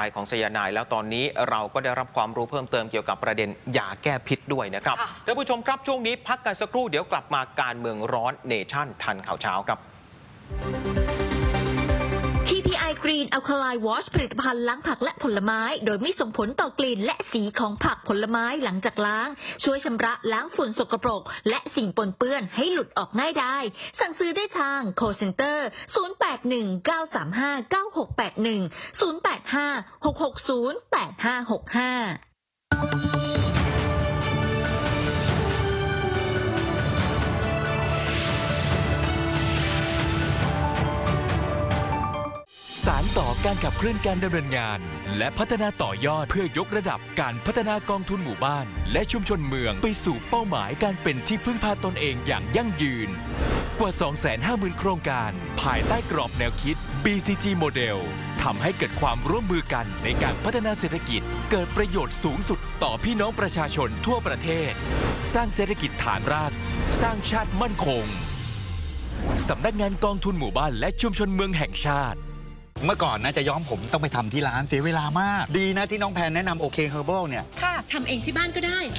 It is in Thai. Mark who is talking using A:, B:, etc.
A: ายของไซยาไนด์แล้วตอนนี้เราก็ได้รับความรู้เพิ่มเติมเกี่ยวกับประเด็นยาแก้พิษด้วยนะครับ
B: ค่ะ
A: ท่านผู้ชมครับช่วงนี้พักกันสักครู่เดี๋ยวกลับมาการเมืองร้อนเนชั่นทันข่าวเช้าครับ
C: TPI Green Alkaline Wash ผลิตภัณฑ์ล้างผักและผลไม้ โดยไม่ส่งผลต่อกลิ่นและสีของผักผลไม้หลังจากล้าง ช่วยชำระล้างฝุ่นสกปรก และสิ่งปนเปื้อนให้หลุดออกง่ายได้ สั่งซื้อได้ทาง call center 0819359681 085 660 8565
D: สารต่อการขับเคลื่อนการดำเนินงาน และพัฒนาต่อยอดเพื่อยกระดับการพัฒนากองทุนหมู่บ้าน และชุมชนเมืองไปสู่เป้าหมายการเป็นที่พึ่งพาตนเองอย่างยั่งยืน กว่า 250,000 โครงการ ภายใต้กรอบแนวคิด BCG โมเดลทำให้เกิดความร่วมมือกันในการพัฒนาเศรษฐกิจ เกิดประโยชน์สูงสุดต่อพี่น้องประชาชนทั่วประเทศ สร้างเศรษฐกิจฐานราก สร้างชาติมั่นคงสำนักงานกองทุนหมู่บ้านและชุมชนเมืองแห่งชาติ
E: เมื่อก่อนนะจะย้อมผมต้องไปทำที่ร้านเสียเวลามาก ดีนะที่น้องแพนแนะนำโอเคเฮอร์เบิลเนี่ย
B: ค่ะทำเองที่บ้านก็ได้แค่